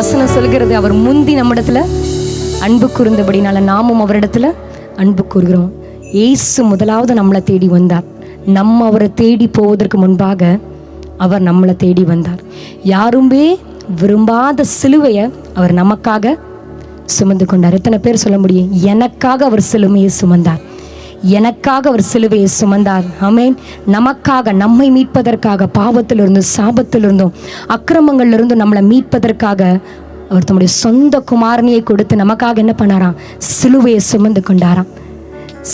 வசனம் சொல்கிறது அவர் முந்தி நம்மிடத்துல அன்பு கூர்ந்தபடினால நாமும் அவரிடத்துல அன்பு கூறுகிறோம். ஏசு முதலாவது நம்மளை தேடி வந்தார். நம்ம அவரை தேடி போவதற்கு முன்பாக அவர் நம்மளை தேடி வந்தார். யாருமே விரும்பாத சிலுவையை அவர் நமக்காக சுமந்து கொண்டார். எத்தனை பேர் சொல்ல முடியும்? எனக்காக அவர் சிலுவையை சுமந்தார். எனக்காக அவர் சிலுவையை சுமந்தார். அமேன் நமக்காக நம்மை மீட்பதற்காக பாவத்திலிருந்தும் சாபத்திலிருந்தும் அக்கிரமங்களிலிருந்தும் நம்மளை மீட்பதற்காக அவர் தம்முடைய சொந்த குமாரனையை கொடுத்து நமக்காக என்ன பண்ணாராம்? சிலுவையை சுமந்து கொண்டாராம்.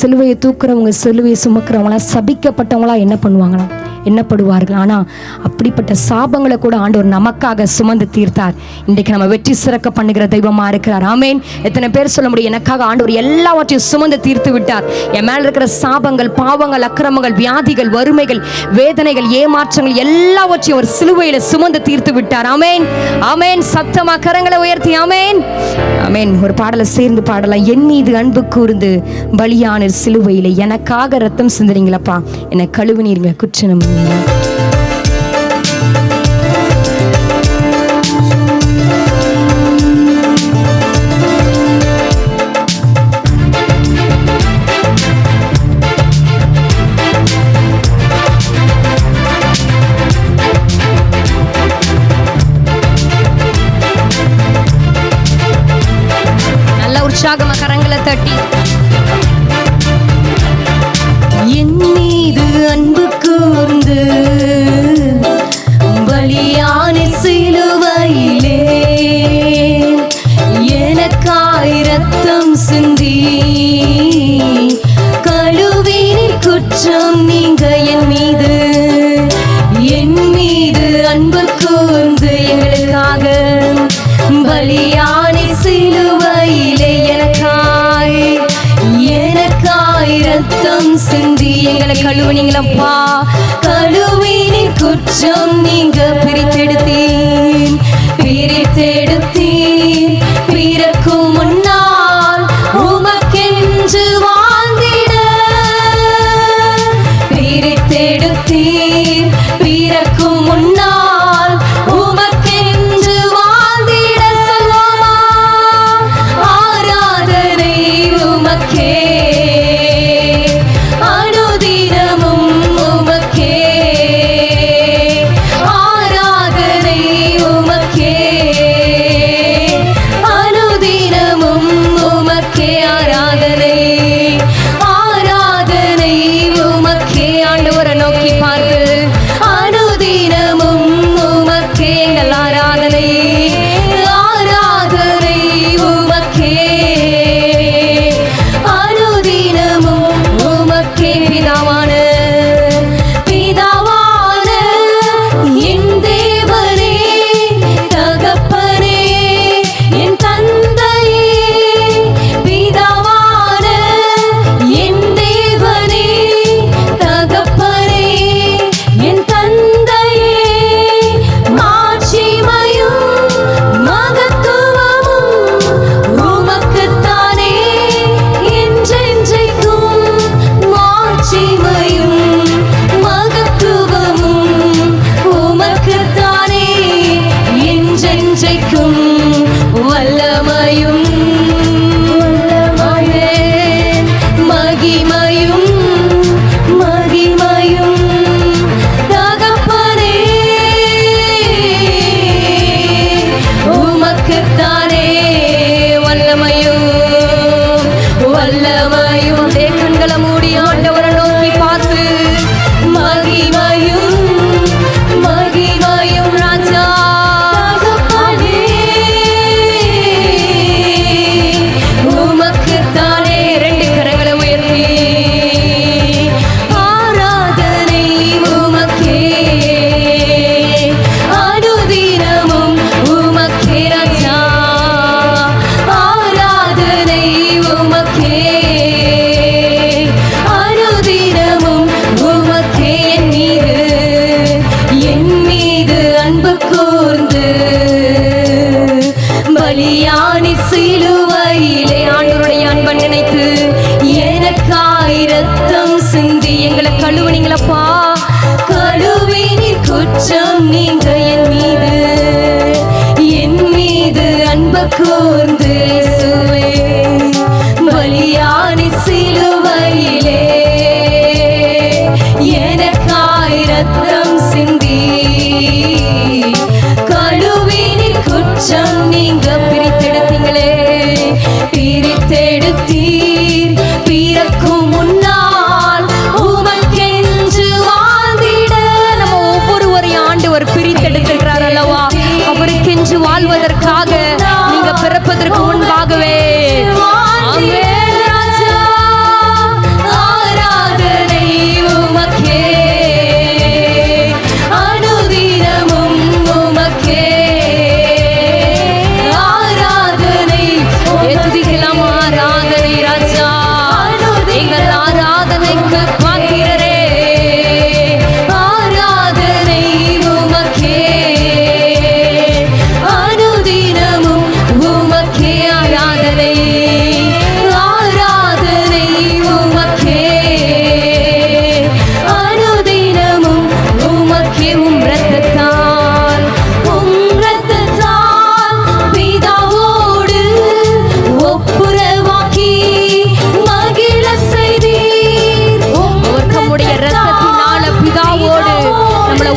சிலுவையை தூக்குறவங்க சிலுவையை சுமக்கிறவங்களாம் சபிக்கப்பட்டவங்களா என்ன பண்ணுவாங்களாம்? எண்ணப்படுவார்கள். ஆனால் அப்படிப்பட்ட சாபங்களை கூட ஆண்டவர் நமக்காக சுமந்து தீர்த்தார். இன்றைக்கு நம்ம வெற்றி சிறக்க பண்ணுகிற தெய்வமாக இருக்கிறார். ஆமேன். எத்தனை பேர் சொல்ல முடியும்? எனக்காக ஆண்டவர் எல்லாவற்றையும் சுமந்து தீர்த்து விட்டார். என் மேல் இருக்கிற சாபங்கள் பாவங்கள் அக்கிரமங்கள் வியாதிகள் வறுமைகள் வேதனைகள் ஏமாற்றங்கள் எல்லாவற்றையும் ஒரு சிலுவையில் சுமந்து தீர்த்து விட்டார். ஆமேன். ஆமேன். சத்தமாக கரங்களை உயர்த்தி. ஆமேன். ஆமேன். ஒரு பாடலை சேர்ந்து பாடலாம். என் மீது அன்பு கூர்ந்து பலியான சிலுவையில் எனக்காக ரத்தம் சிந்துறீங்களப்பா. என்னை கழுவினீருங்க. குற்றனம் உற்சாகமா கரங்களை தட்டி. என் மீது அன்பு கழுவுனீங்களப்பா. கழுவினின் குற்றம் நீங்க பிரித்தெடுத்தீன். பிரித்தெடுத்தீன். take a look.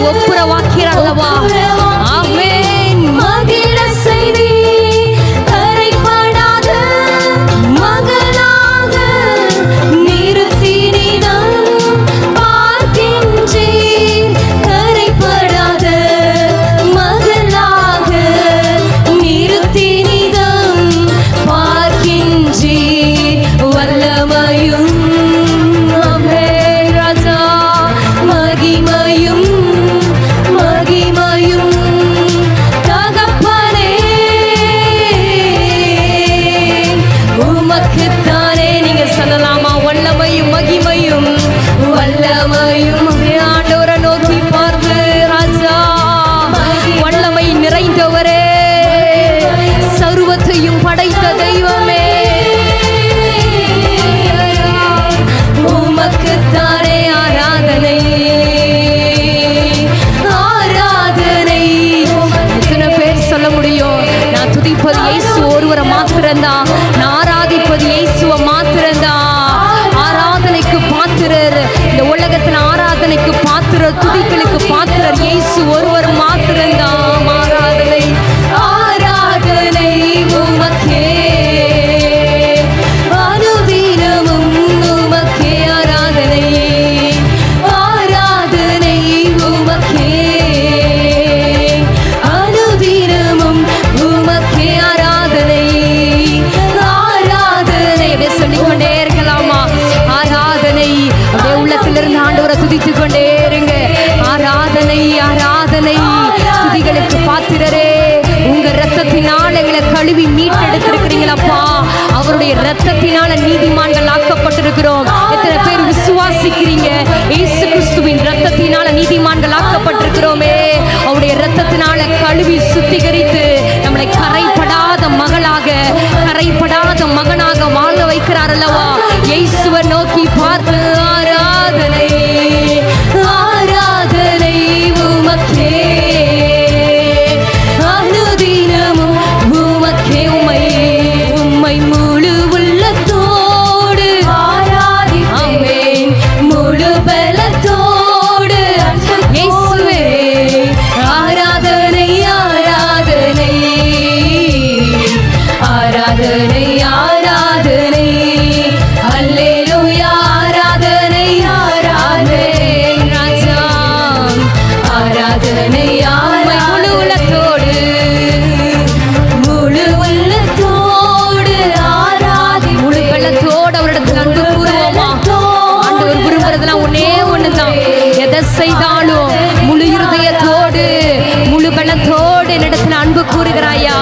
ஒப்புரவாக்கிறார் அல்லவா ஆராதிப்பது இயேசு ஒருவரை மாத்திரம்தான் நான் ஆராதிப்பது இயேசுவை மாத்திரம்தான் ஆராதனைக்கு பாத்திரர். இந்த உலகத்தின் ஆராதனைக்கு பாத்திரர் துதிகளுக்கு பாத்திரர் இயேசு ஒருவர் மாத்திரம்தான் ஸ்தோத்திரிக்கிறோம் எத்தனை பேர் விசுவாசிக்கிறீங்க? இயேசு கிறிஸ்துவின் ரத்தத்தினால நீதிமான்கள் ஆக்கப்பட்டிருக்கிறோமே. அவருடைய ரத்தத்தினால கழுவி சுத்திகரித்து நம்மளை கரைப்படாத மகளாக கரைப்படாத மகனாக வாழ வைக்கிறார் அல்லவா? இயேசுவை நோக்கி பார்த்து எதை செய்தாலும் முழு இருதயத்தோடு முழு பலத்தோடு என்னிடத்தில் அன்பு கூறுகிறாயா?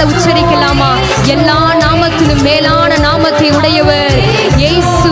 கைகளால உச்சரிக்கலாமா? எல்லா நாமத்திலும் மேலான நாமத்தை உடையவர் இயேசு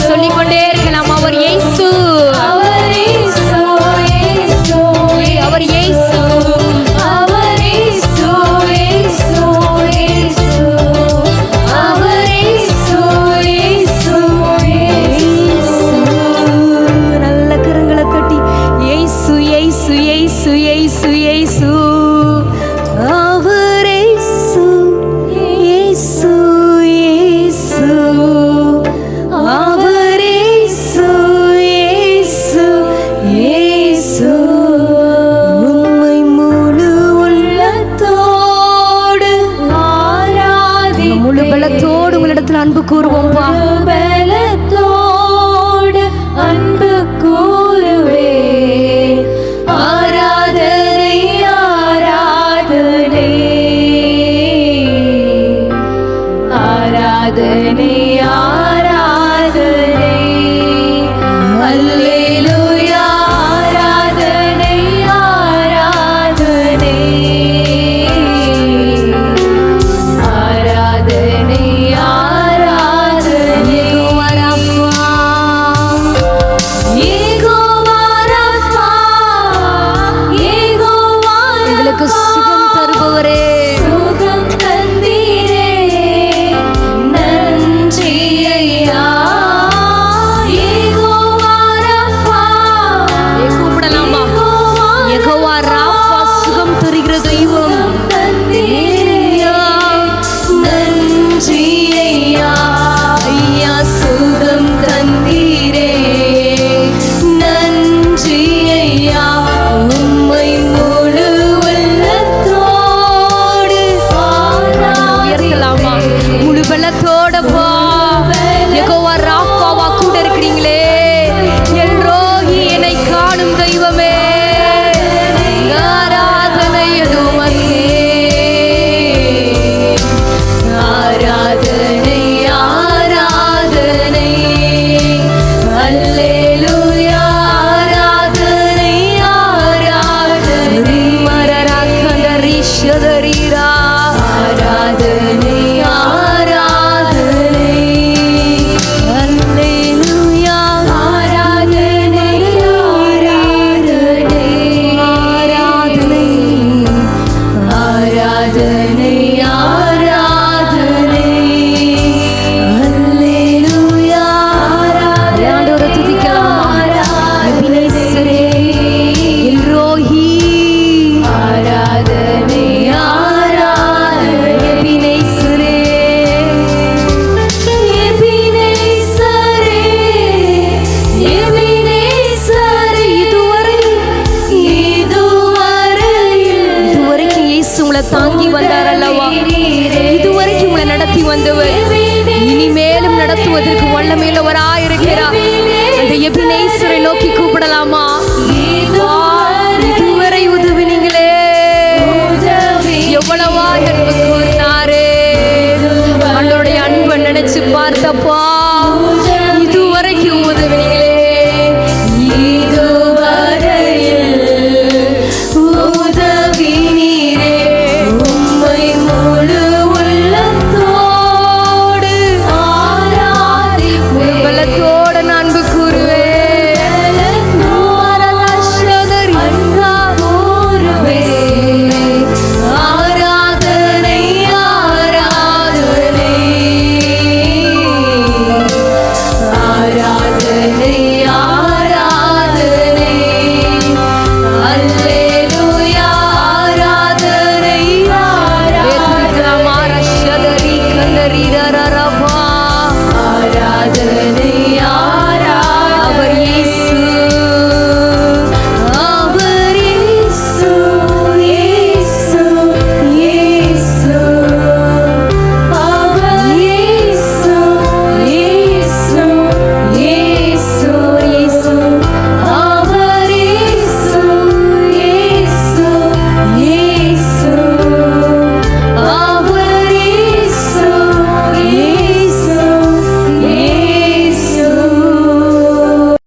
solí யகோவா ராப்பா சுகம் தருகிற தெய்வம் ஆண்டவர் இனிமேலும் நடத்துவதற்கு வல்லமையில் ஒரு ஆயிருக்கிறார் அந்த எபினேஸ்வரை நோக்கி